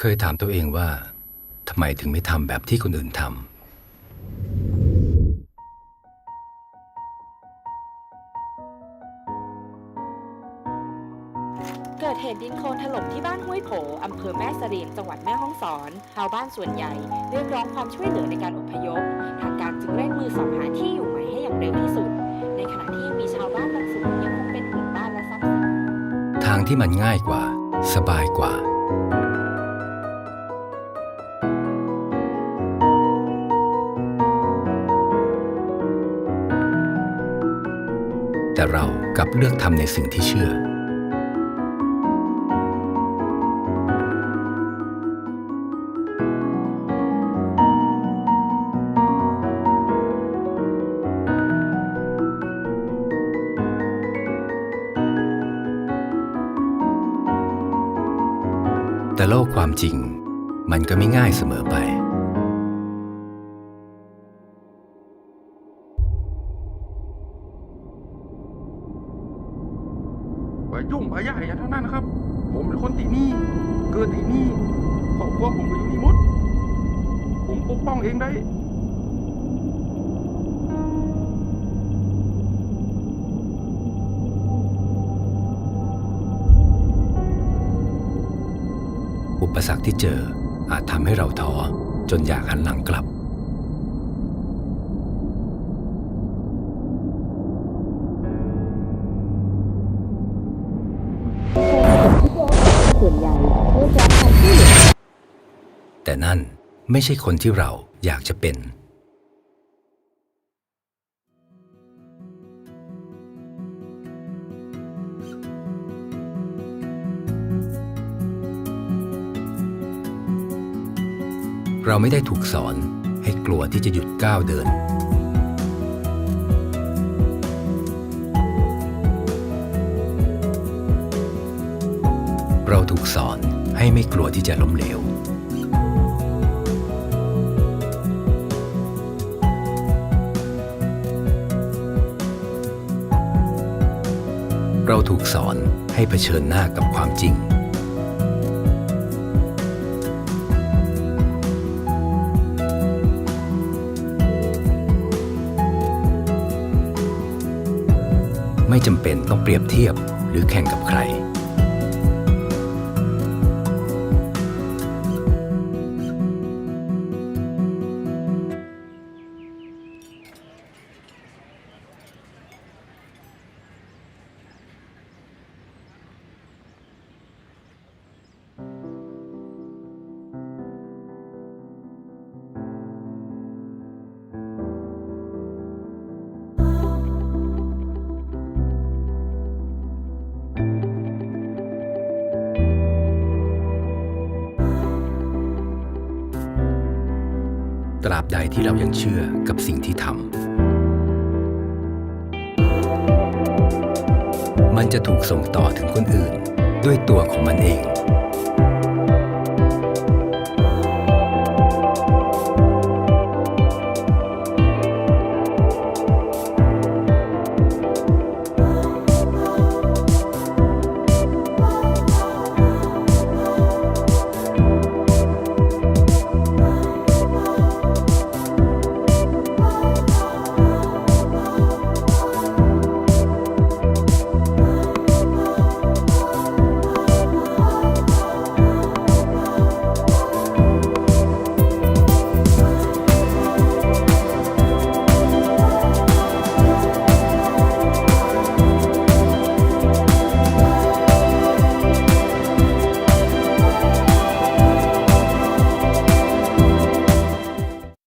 เคยถามตัวเองว่าทำไมถึงไม่ทำแบบที่คนอื่นทำ เกิดเหตุดินโคลนถล่มที่บ้านห้วยโผอำเภอแม่เสรียงจังหวัดแม่ฮ่องสอน ชาวบ้านส่วนใหญ่เรียกร้องความช่วยเหลือในการอพยพ ทางการจึงเร่งมือสอบหาที่อยู่ใหม่ให้อย่างเร็วที่สุด ในขณะที่มีชาวบ้านบางส่วนยังคงเป็นห่วงบ้านและทรัพย์สินทางที่มันง่ายกว่า สบายกว่า แต่เรากลับเลือกทำในสิ่งที่เชื่อ แต่โลกความจริง มันก็ไม่ง่ายเสมอไป ว่ายุ่งว่าใหญ่อย่างเท่านั้นนะครับ ผมเป็นคนตีนี่เกิดตีนี่ครอบครัวผมก็อยู่นี่หมดผมปกป้องเองได้อุปสรรคที่เจออาจทำให้เราท้อจนอยากหันหลังกลับ นั่นไม่ใช่คนที่เราอยากจะเป็น เราไม่ได้ถูกสอนให้กลัวที่จะหยุดก้าวเดิน เราถูกสอนให้ไม่กลัวที่จะล้มเหลว เราถูกสอนให้เผชิญหน้ากับความจริง ไม่จำเป็นต้องเปรียบเทียบหรือแข่งกับใคร ตราบใดที่เรายังเชื่อกับสิ่งที่ทำ มันจะถูกส่งต่อถึงคนอื่นด้วยตัวของมันเอง